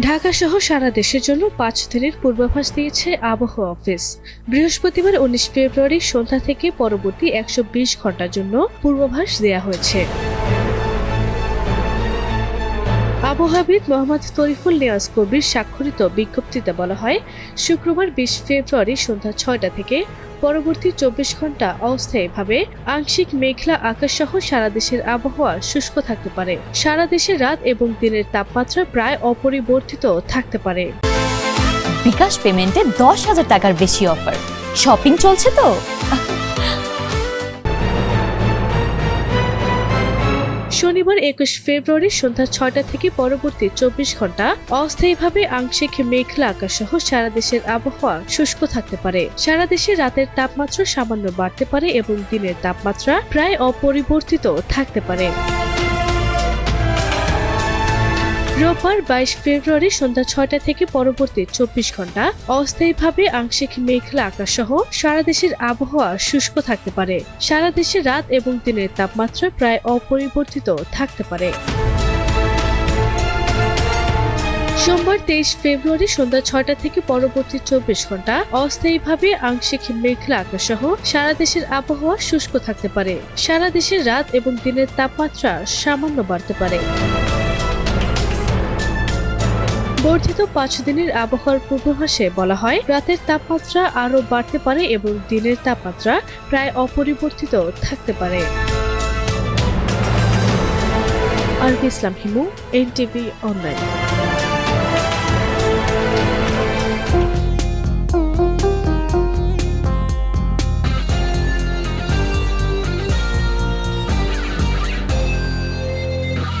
ঢাকা সহ সারা দেশের জন্য পাঁচ দিনের পূর্বাভাস দিয়েছে আবহাওয়া অফিস। বৃহস্পতিবার উনিশ ফেব্রুয়ারি সন্ধ্যা থেকে পরবর্তী একশো বিশ ঘণ্টার জন্য পূর্বাভাস দেওয়া হয়েছে। আবহাওয়াবিদ মোহাম্মদ তরিফুল নিয়াজ কবির স্বাক্ষরিত বিজ্ঞপ্তিতে বলা হয়, শুক্রবার বিশ ফেব্রুয়ারি সন্ধ্যা ছয়টা থেকে পরবর্তী চব্বিশ ঘণ্টা অস্থায়ীভাবে আংশিক মেঘলা আকাশসহ সারা দেশের আবহাওয়া শুষ্ক থাকতে পারে। সারা দেশে রাত এবং দিনের তাপমাত্রা প্রায় অপরিবর্তিত থাকতে পারে। বিকাশ পেমেন্টে দশ হাজার টাকার বেশি অফার। শপিং চলছে তো? শনিবার একুশ ফেব্রুয়ারি সন্ধ্যা ছয়টা থেকে পরবর্তী চব্বিশ ঘণ্টা অস্থায়ীভাবে আংশিক মেঘলা আকাশ সহ সারা দেশের আবহাওয়া শুষ্ক থাকতে পারে। সারা দেশে রাতের তাপমাত্রা সামান্য বাড়তে পারে এবং দিনের তাপমাত্রা প্রায় অপরিবর্তিত থাকতে পারে। রোববার বাইশ ফেব্রুয়ারি সন্ধ্যা ছয়টা থেকে পরবর্তী চব্বিশ ঘণ্টা অস্থায়ীভাবে আংশিক মেঘলা আকাশ সহ সারা দেশের আবহাওয়া শুষ্ক থাকতে পারে। সারা দেশে রাত এবং দিনের তাপমাত্রা প্রায় অপরিবর্তিত থাকতে পারে। সোমবার তেইশ ফেব্রুয়ারি সন্ধ্যা ছয়টা থেকে পরবর্তী চব্বিশ ঘণ্টা অস্থায়ীভাবে আংশিক মেঘলা আকাশ সহ সারা দেশের আবহাওয়া শুষ্ক থাকতে পারে। সারা দেশের রাত এবং দিনের তাপমাত্রা সামান্য বাড়তে পারে। বর্ধিত পাঁচ দিনের আবহাওয়ার পূর্বাভাসে বলা হয়, রাতের তাপমাত্রা আরও বাড়তে পারে এবং দিনের তাপমাত্রা প্রায় অপরিবর্তিত থাকতে পারে। আরবি ইসলাম হিমু, এনটিভি অনলাইন।